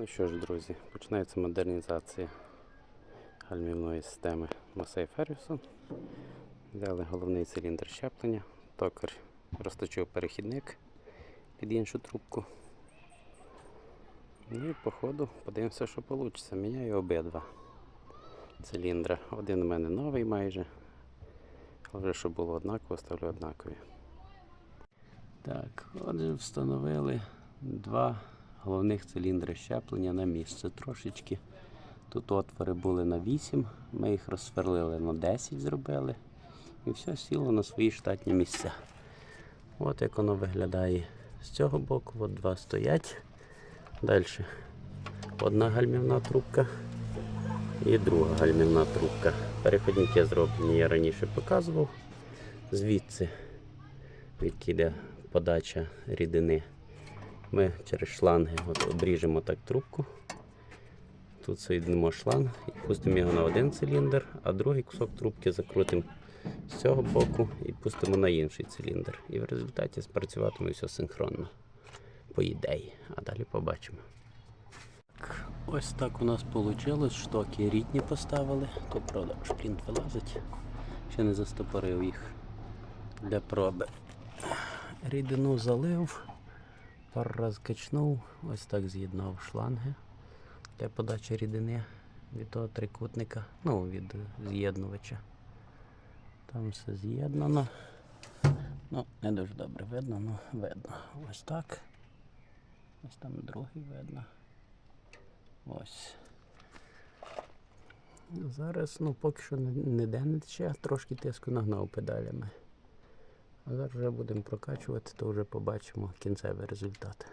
Ну що ж, друзі, починається модернізація гальмівної системи Масей Феррюсон. Взяли головний циліндр щеплення, токар розточив перехідник під іншу трубку. Ну і по ходу подивимося, що вийде. Міняю обидва циліндра. Один у мене новий майже. Але вже щоб було однаково, ставлю однакові. Так, отже, встановили два головних циліндри щеплення на місце. Трошечки тут отвори були на 8, ми їх розсверлили на 10 зробили. І все сіло на свої штатні місця. От як воно виглядає з цього боку, от два стоять. Далі одна гальмівна трубка і друга гальмівна трубка. Переходники зроблені, я раніше показував. Звідси звідки йде подача рідини. Ми через шланги от обріжемо так трубку. Тут соєднимо шланг і пустимо його на один циліндр, а другий кусок трубки закрутимо з цього боку і пустимо на інший циліндр. І в результаті спрацюватиме все синхронно. По ідеї. А далі побачимо. Ось так у нас вийшло. Штоки рідні поставили. То правда, шплінт вилазить. Ще не застопорив їх для проби. Рідину залив, пару раз качнув, ось так з'єднав шланги для подачі рідини від того трикутника, ну від з'єднувача. Там все з'єднано. Ну, не дуже добре видно, ну видно. Ось так. Ось там другий видно. Ось. Зараз, ну, поки що не- ніде не тече, трошки тиску нагнав педалями. Зараз вже будемо прокачувати, то вже побачимо кінцевий результат.